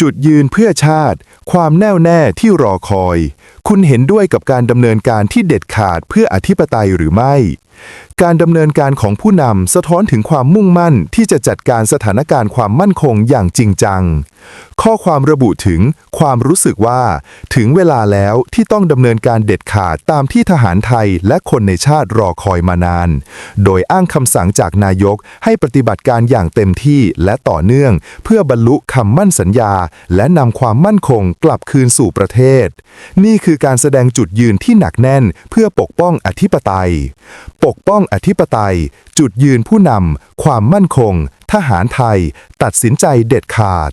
จุดยืนเพื่อชาติ ความแน่วแน่ที่รอคอย คุณเห็นด้วยกับการดำเนินการที่เด็ดขาดเพื่ออธิปไตยหรือไม่ การดำเนินการของผู้นำสะท้อนถึงความมุ่งมั่นที่จะจัดการสถานการณ์ความมั่นคงอย่างจริงจังข้อความระบุถึงความรู้สึกว่า ถึงเวลาแล้วที่ต้องดำเนินการเด็ดขาดตามที่ทหารไทยและคนในชาติรอคอยมานาน โดยอ้างคำสั่งจากนายกให้ปฏิบัติการอย่างเต็มที่และต่อเนื่อง เพื่อบรรลุคำมั่นสัญญา และนำความมั่นคงกลับคืนสู่ประเทศ นี่คือการแสดงจุดยืนที่หนักแน่น เพื่อปกป้องอธิปไตย ปกป้องอธิปไตย จุดยืนผู้นำความมั่นคง ทหารไทย ตัดสินใจเด็ดขาด